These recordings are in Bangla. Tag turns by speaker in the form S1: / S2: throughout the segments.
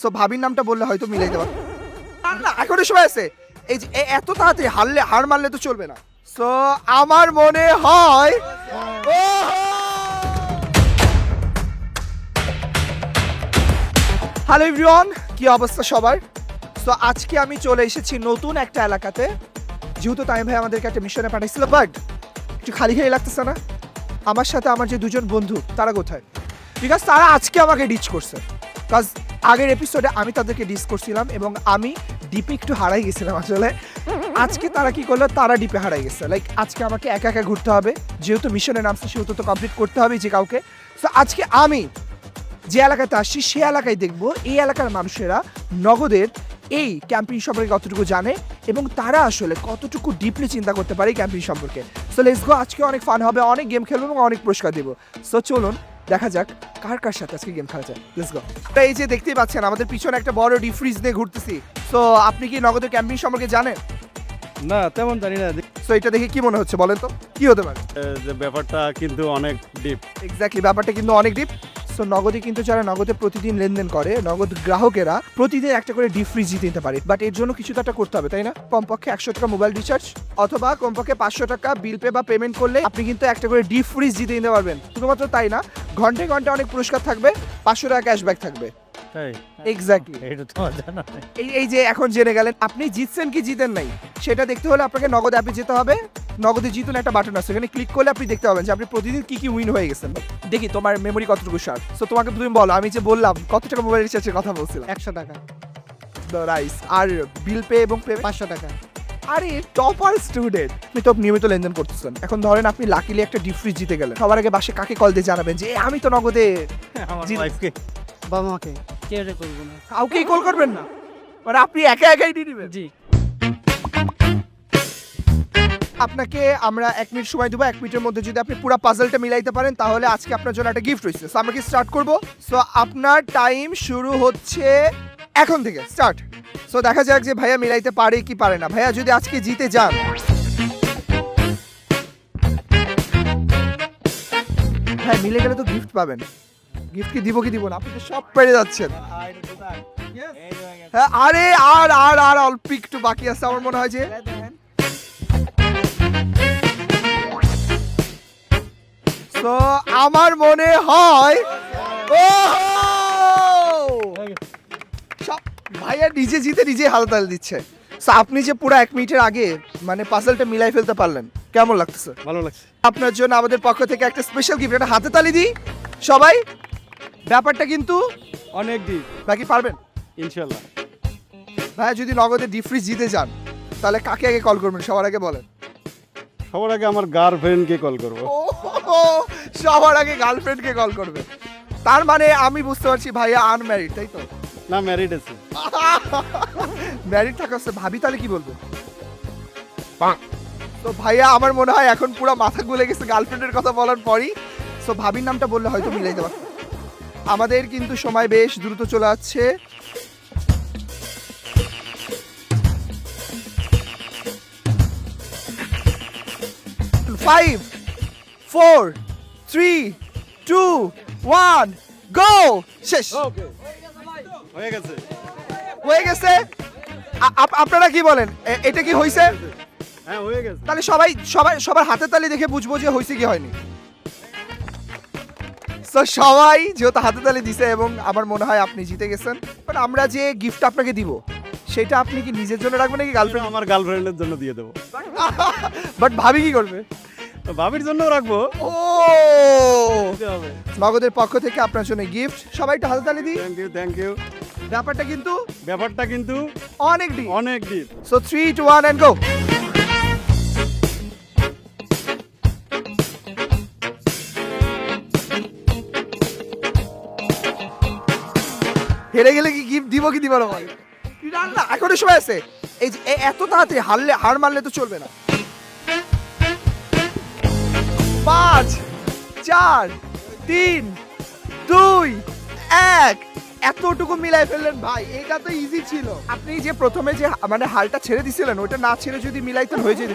S1: সো ভাবির নামটা বললে হয়তো মিলাই দেওয়া না না এখনও সময় আছে। এই যে এত তাড়াতাড়ি হারলে হার মারলে তো চলবে না। সো আমার মনে হয় হ্যালো এভরিওয়ান কি অবস্থা সবার? সো আজকে আমি চলে এসেছি নতুন একটা এলাকাতে। যেহেতু তাই ভাই আমাদেরকে একটা মিশনে পাঠাইছিল বাট একটু খালি খালি লাগতেছে না। আমার সাথে আমার যে দুজন বন্ধু তারা কোথায়? বিকজ তারা আজকে আমাকে রিচ করছে। কাজ আগের এপিসোডে আমি তাদেরকে ডিস করছিলাম এবং আমি ডিপে একটু হারাই গেছিলাম আসলে। আজকে তারা কি করল? তারা ডিপে হারাই গেছে। লাইক আজকে আমাকে একা একা ঘুরতে হবে। যেহেতু মিশনের নামছে, সেহেতু তো কমপ্লিট করতে হবে যে কাউকে। তো আজকে আমি যে এলাকাতে আসছি, সে এলাকায় দেখব এই এলাকার মানুষেরা নগদের এই ক্যাম্পিং সম্পর্কে কতটুকু জানে এবং তারা আসলে কতটুকু ডিপলি চিন্তা করতে পারে ক্যাম্পিং সম্পর্কে। সো লেটস গো আজকে অনেক ফান হবে, অনেক গেম খেলব এবং অনেক পুরস্কার দেবো। সো চলুন দেখা যাক কার কার সাথে আজকে গেম খেলা যায়। লেটস গো তো এই যে দেখতেই পাচ্ছেন আমাদের পিছনে একটা বড় ডিফ্রিজ নিয়ে ঘুরতেছি। সো আপনি কি নগদের ক্যাম্পিং সম্পর্কে জানেন?
S2: না তেমন জানি না।
S1: সো এটা দেখে কি মনে হচ্ছে বলেন তো? কি হতে পারে?
S2: যে ব্যাপারটা কিন্তু অনেক ডিপ
S1: এক্স্যাক্টলি ব্যাপারটা কিন্তু অনেক ডিপ সো নগদে কিন্তু যারা নগদে প্রতিদিন লেনদেন করে নগদ গ্রাহকেরা প্রতিদিন একটা করে ডিপ ফ্রিজ জিতে নিতে পারে। বাট এর জন্য কিছু তো একটা করতে হবে তাই না? কমপক্ষে একশো টাকা মোবাইল রিচার্জ অথবা কমপক্ষে পাঁচশো টাকা বিল পে বা পেমেন্ট করলে আপনি কিন্তু একটা করে ডিপ ফ্রিজ জিতে নিতে পারবেন। শুধুমাত্র তাই না ঘন্টায় ঘন্টায় অনেক পুরস্কার থাকবে পাঁচশো টাকা ক্যাশব্যাক থাকবে। এক্স্যাক্টলি
S2: এটা তোমার জানা
S1: এই এই যে এখন জেনে গেলেন আপনি জিতছেন কি জিতেন নাই? সেটা দেখতে হলে আপনাকে নগদ অ্যাপে যেতে হবে। নগদে জিতুন একটা বাটন আছে। এখানে ক্লিক করলে আপনি দেখতে পাবেন যে আপনি প্রতিদিন কি কি উইন হয়ে গেছেন। দেখি তোমার মেমরি কতটুকু শার্প সো তোমাকে তুমি বলো আমি যে বললাম কত টাকা মোবাইল রিচার্জের কথা বলছিলাম?
S3: একশো টাকা।
S1: রাইস আর বিল পে এবং পে
S3: পাঁচশো টাকা।
S1: আরে টপার স্টুডেন্ট আপনি তো নিয়মিত লেনদেন করতেছেন এখন ধরেন আপনি লাকিলি একটা ডিপ ফ্রিজ জিতে গেলেন। সবার আগে বাসে কাকে কল দিয়ে জানাবেন যে আমি তো নগদে
S2: আমার ওয়াইফকে
S3: বাবা মাকে।
S4: কেউ করব না?
S1: কাউকেই কল করবেন না। মানে আপনি একা একাই দিয়ে দিবেন?
S4: জি।
S1: আপনাকে আমরা এক মিনিট সময় দেবো এক মিনিটের মধ্যে যদি আপনি পুরো পাজলটা মিলাইতে পারেন তাহলে আজকে আপনার জন্য একটা গিফট রয়েছে আমরা কি স্টার্ট করব সো আপনার টাইম শুরু হচ্ছে এখন থেকে স্টার্ট সো দেখা যাক যে ভাইয়া মিলাইতে পারে কি পারে না ভাইয়া যদি আজকে জিতে যান হ্যাঁ মিলে গেলে তো গিফট পাবেন গিফট কি দিব কি দিব না আপনি তো সব পেরে যাচ্ছেন হ্যাঁ আরে আর আর আর অল্প একটু বাকি আছে আমার মনে হয় যে তো আমার মনে হয় ও ভাইয়া নিজে জিতে নিজে হালতাল দিচ্ছে। আপনি যে পুরো এক মিনিটের আগে মানে পাজলটা মিলাই ফেলতে পারলেন কেমন লাগতেছে?
S2: ভালো লাগছে।
S1: আপনার জন্য আমাদের পক্ষ থেকে একটা স্পেশাল গিফট একটা হাতে তালি দিই। সবাই ব্যাপারটা কিন্তু
S2: অনেক ডিপ
S1: বাকি পারবেন?
S2: ইনশাল্লাহ।
S1: ভাইয়া যদি নগদে ডিফ্রিজ জিতে যান তাহলে কাকে আগে কল করবেন? সবার আগে বলেন।
S2: সবার আগে আমার গার্লফ্রেন্ডকে কল করব।
S1: ও সবার আগে গার্লফ্রেন্ডকে কল করবে। তার মানে আমি বুঝতে পারছি ভাইয়া আনম্যারিড তাই তো?
S2: না ম্যারিড আছে।
S1: ম্যারিড থাকা হচ্ছে ভাবি তাহলে কি বলব? তো ভাইয়া আমার মনে হয় এখন পুরো মাথা গুলে গেছে গার্লফ্রেন্ডের কথা বলার পরই। সো ভাবির নামটা বললে হয়তো মিলাই দেওয়া আমাদের কিন্তু সময় বেশ দ্রুত চলে যাচ্ছে five four three two one go শেষ।
S2: হয়ে গেছে।
S1: হয়ে গেছে? আপনারা কি বলেন? এটা কি হয়েছে
S2: হ্যাঁ হয়ে গেছে।
S1: তাহলে সবাই সবাই সবার হাতে তালি দেখে বুঝব যে হয়েছে কি হয়নি। তো সবাই যেহেতু হাতে তালি দিছে এবং আমার মনে হয় আপনি জিতে গেছেন বাট আমরা যে গিফট আপনাকে দিব সেটা আপনি কি নিজের জন্য রাখবেন নাকি গার্লফ্রেন্ড
S2: আমার গার্লফ্রেন্ডের জন্য দিয়ে দেবো।
S1: বাট ভাবি কি করবে?
S2: ভাবির জন্য রাখব।
S1: ও! নগদের পক্ষ থেকে আপনার জন্য গিফট সবাই একটু হাতে তালি দিই।
S2: থ্যাংক ইউ থ্যাংক ইউ
S1: ব্যাপারটা কিন্তু
S2: ব্যাপারটা কিন্তু
S1: অনেক ডিপ
S2: অনেক deep
S1: so three two one and go হেরে গেলে কি গিফট দিব কি দিব না ভাই না না এখনও সময় আছে। এই যে এত তাড়াতাড়ি হারলে হার মারলে তো চলবে না। পাঁচ, চার, তিন, দুই, এক। এতটুকু মিলাই ফেললেন ভাই, এটা তো ইজি ছিল। আপনি যে প্রথমে যে মানে হালটা ছেড়ে দিছিলেন, ওটা না ছেড়ে যদি মিলাইতেন হয়ে যেত।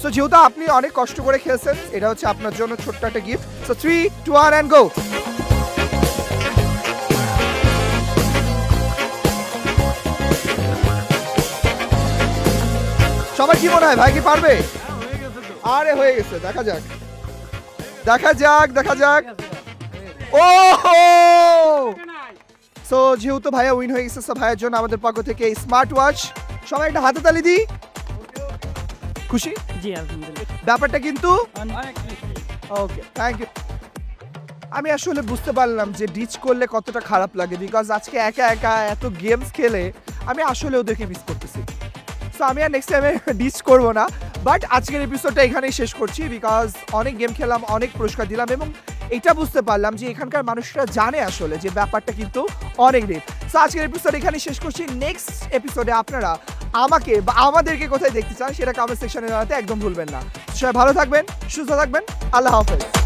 S1: সো যেহেতু আপনি অনেক কষ্ট করে খেলছেন, এটা হচ্ছে আপনার জন্য ছোট্ট একটা gift so three two one and go সবাই কি মনে হয়, ভাই কি পারবে? আরে হয়ে গেছে দেখা যাক। দেখা যাক দেখা যাক। ও সো যেহেতু ভাইয়া উইন হয়ে গেছে ভাইয়ের জন্য আমাদের পক্ষ থেকে স্মার্ট ওয়াচ সবাই একটা হাতে তালি দিই। খুশি?
S3: জি আলহামদুলিল্লাহ।
S1: ব্যাপারটা কিন্তু ওকে থ্যাংক ইউ আমি আসলে বুঝতে পারলাম যে ডিচ করলে কতটা খারাপ লাগে বিকজ আজকে একা একা এত গেমস খেলে আমি আসলে ওদেরকে মিস করতেছি। সো আমি আর নেক্সট টাইমে ডিচ করব না। বাট আজকের এপিসোডটা এখানেই শেষ করছি বিকজ অনেক গেম খেলাম, অনেক পুরস্কার দিলাম এবং এটা বুঝতে পারলাম যে এখানকার মানুষরা জানে আসলে যে ব্যাপারটা কিন্তু অনেক দিন সো আজকের এপিসোড এখানেই শেষ করছি। নেক্সট এপিসোডে আপনারা আমাকে বা আমাদেরকে কোথায় দেখতে চান সেটা কমেন্ট সেকশনে জানাতে একদম ভুলবেন না। সবাই ভালো থাকবেন, সুস্থ থাকবেন, আল্লাহ হাফেজ।